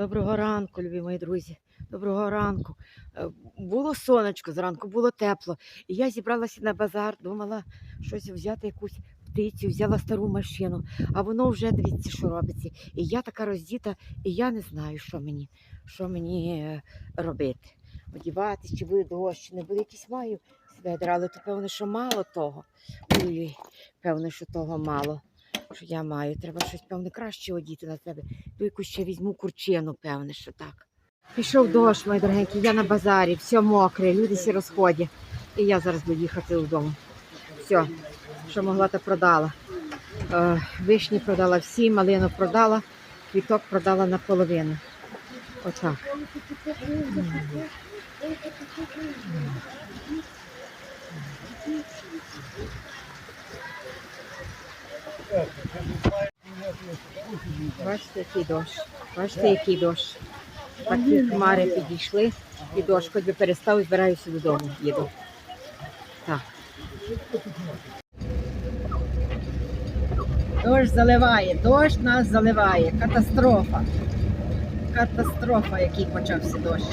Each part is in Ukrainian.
Доброго ранку, любі мої друзі. Доброго ранку. Е, Було сонечко зранку, було тепло. І я зібралася на базар, думала щось взяти якусь птицю, взяла стару машину, а воно вже дивіться, що робиться. І я така роздіта, і я не знаю, що мені, що мені е, робити. Одіватись, чи буде дощ, чи не буде якісь маю ведра, але то певно, що мало того. Ой-ой, певно, що того мало. Що я маю. Треба щось певне краще одіти на себе. То якусь ще візьму курчину, певне, що так. Пішов дощ, мої дорогенькі, я на базарі, все мокре, люди всі розходять. І я зараз буду їхати додому. Все, що могла, то продала. Е, вишні продала всі, малину продала, квіток продала наполовину. Отак. Бачите, який дощ. Бачите, який дощ. Такі хмари підійшли, і дощ, хоч би перестав, збираюся додому. Їду. Так. Дощ заливає, дощ нас заливає. Катастрофа. Катастрофа, який почався дощ.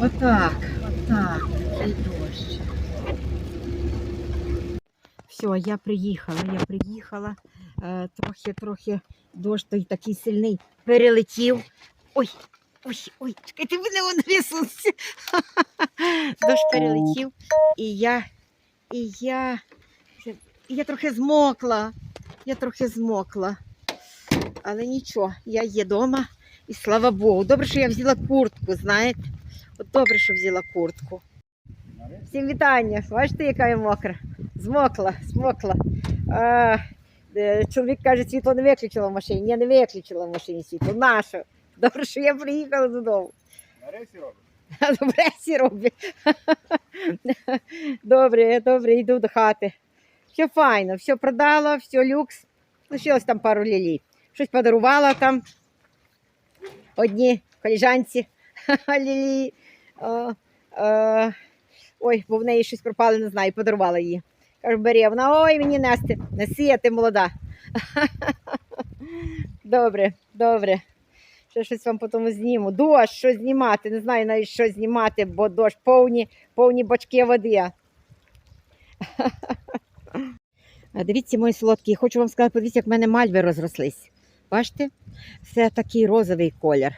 Отак, отак, такий дощ. Все, я приїхала, я приїхала. Е, трохи, трохи дощ той такий сильний перелетів. Ой, ой, ой, чекайте, мене воно висунеться. Дощ перелетів, і я, і я, я трохи змокла. Я трохи змокла. Але нічого, я є вдома і слава Богу. Добре, що я взяла куртку, знаєте. От добре, що взяла куртку. Всім вітання. Бачите, яка я мокра. Змокла, змокла. А, е, чоловік каже, світло не виключила в машині. Я не виключила в машині світло. Нащо? Добре, що я приїхала додому. На рейсі робиш? Добре, всі роблять. Добре, добре, йду до хати. Все файно, все продала, все люкс. Лишилось там пару лілій. Щось подарувала там. Одні коліжанці лілії. О, е, ой, бо в неї щось пропало, не знаю, подарувала її. Кажу, бери, вона ой, мені нести, неси, а ти молода. Добре, добре. Ще щось вам потім зніму. Дощ, що знімати, не знаю навіть що знімати, бо дощ повні, повні бочки води. Дивіться, мої солодкі, хочу вам сказати, подивіться, як в мене мальви розрослись. Бачите? Це такий розовий колір.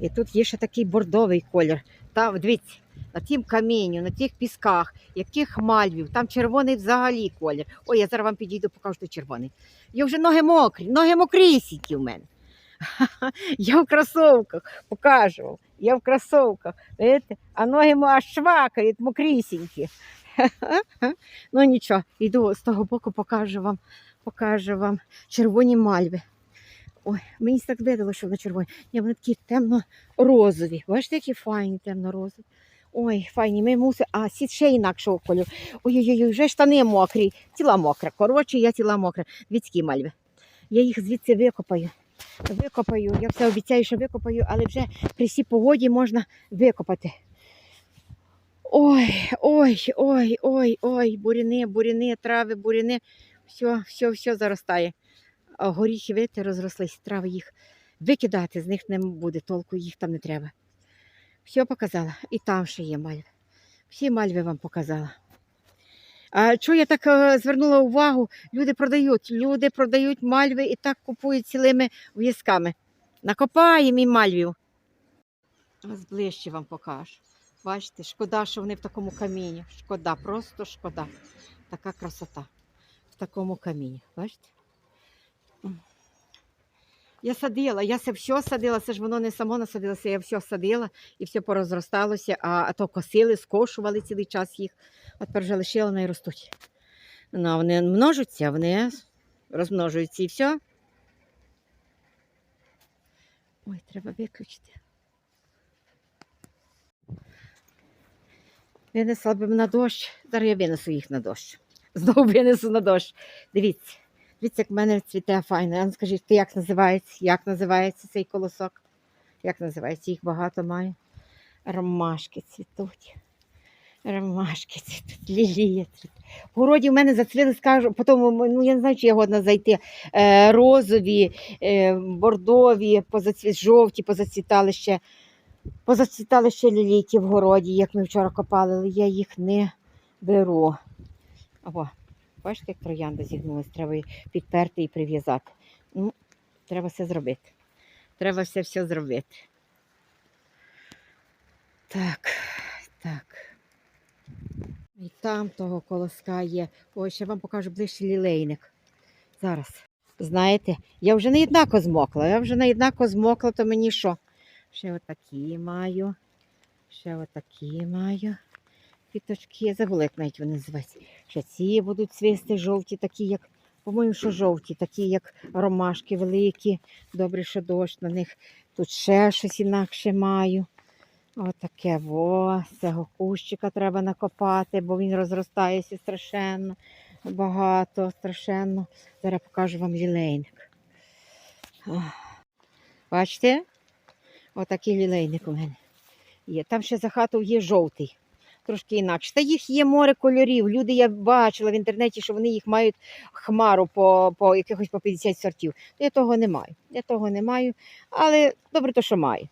І тут є ще такий бордовий колір. Там, дивіться, на тім камінню, на тих пісках, яких мальвів, там червоний взагалі колір. Ой, я зараз вам підійду, покажу, що червоний. Я вже ноги мокрі, ноги мокрісінькі в мене. Я в кросовках, покажу. Я в кросовках. Видите? А ноги аж швакають, мокрісінькі. ну нічого, йду з того боку, покажу вам, покажу вам червоні мальви. Ой, мені так видало, що вони червоні. Ні, вони такі темно-розові. Бачите, які файні темно-розові. Ой, файні, ми мусимо. А, сіт ще інакшого кольору. Ой-ой-ой, вже штани мокрі, тіла мокра. Коротше, я тіла мокра. Двіцькі мальви. Я їх звідси викопаю. Викопаю. Я все обіцяю, що викопаю, але вже при всій погоді можна викопати. Ой, ой, ой, ой, ой, буряни, буряни, трави, буряни. Все, все, все заростає. Горіхи, видите, розрослись, трави їх викидати, з них не буде толку, їх там не треба. Все показала. І там ще є мальви. Всі мальви вам показала. А чого я так е, звернула увагу? Люди продають, люди продають мальви і так купують цілими в'язками. Накопаємо і мальвів. Ось ближче вам покажу. Бачите, шкода, що вони в такому камінні. Шкода, просто шкода. Така красота в такому камінні. Бачите? Я садила, я це все садила, це ж воно не само насадилося, я все садила і все порозросталося, а, а то косили, скошували цілий час їх. От тепер вже лишила, вони ростуть. Ну, вони множаться, вони розмножуються і все. Ой, треба виключити. Винесла б на дощ. Зараз я винесу їх на дощ. Знову винесу на дощ. Дивіться. Дивіться, як в мене цвіте файно. А скажіть, ти як називається? Як називається цей колосок? Як називається? Їх багато має. Ромашки цвітуть. Ромашки, це тут лілія. це тут. В городі в мене зацвіли, скажу, потім, ну я не знаю, чи я годна зайти. Е, розові, е, бордові, позаці... жовті позацвітали ще. Позацвітали ще лілійки в городі, як ми вчора копали, але я їх не беру. О, бачите, як троянда зігнулась, треба її підперти і прив'язати. Ну, треба все зробити. Треба все все зробити. Так, так. І там того колоска є. Ось ще вам покажу ближче лілейник. Зараз. Знаєте, я вже не однако змокла. Я вже не однако змокла, то мені що? Ще отакі маю. Ще отакі маю. Квіточки, я забула, як навіть вони називаються. Ще ці будуть цвісти жовті, такі, як, по-моєму, що жовті, такі, як ромашки великі. Добре, що дощ на них. Тут ще щось інакше маю. Отаке во, цього кущика треба накопати, бо він розростається страшенно багато, страшенно. Зараз покажу вам лілейник. Бачите? Отакий лілейник у мене є. Там ще за хатою є жовтий, трошки інакше. Та їх є море кольорів. Люди я бачила в інтернеті, що вони їх мають хмару по, по якихось по 50 сортів. Я того не маю. Я того не маю. Але добре, то що маю.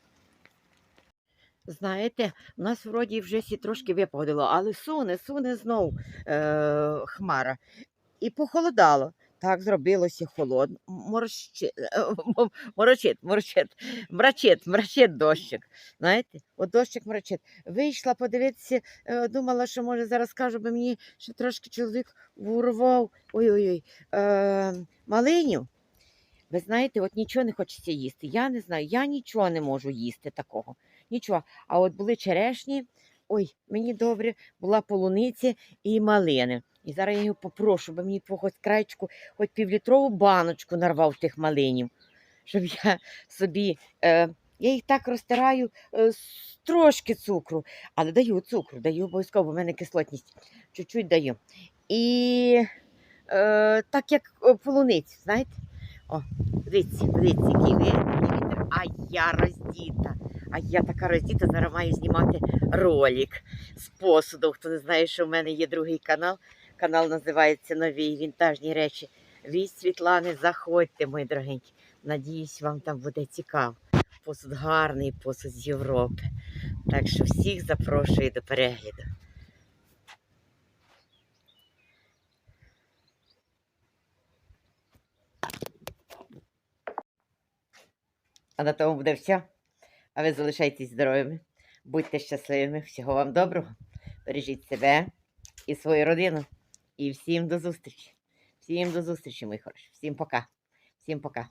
Знаєте, у нас вроді вже сі трошки випогодило, але суне, суне знов е- хмара. І похолодало. Так зробилося холодно. Морщи... е, м- Морочить, морочить, мрачить, мрачить дощик. Знаєте, от дощик мрачить. Вийшла подивитися, е, думала, що може зараз скажу, бо мені ще трошки чоловік урвав ой-ой-ой, е, малиню. Ви знаєте, от нічого не хочеться їсти. Я не знаю, я нічого не можу їсти такого. Нічого. А от були черешні, ой, мені добре, була полуниця і малини. І зараз я його попрошу, бо мені хоч крайчику, хоч півлітрову баночку нарвав тих малинів, щоб я собі. Е, я їх так розтираю е, трошки цукру, але даю цукру, даю обов'язково, бо в мене кислотність. Чуть-чуть даю. І е, так як е, полуницю, знаєте? О, дивіться, дивіться, який вітер, а я роздіта. А я така роздіта, зараз маю знімати ролик з посуду. Хто не знає, що в мене є другий канал. Канал називається Нові вінтажні речі. Від Світлани, заходьте, мої дорогенькі. Надіюсь, вам там буде цікаво. Посуд гарний, посуд з Європи. Так що всіх запрошую до перегляду. А на тому буде все. А ви залишайтесь здоровими, будьте щасливими, всього вам доброго. Бережіть себе і свою родину. І всім до зустрічі. Всім до зустрічі, мої хороші. Всім пока. Всім пока.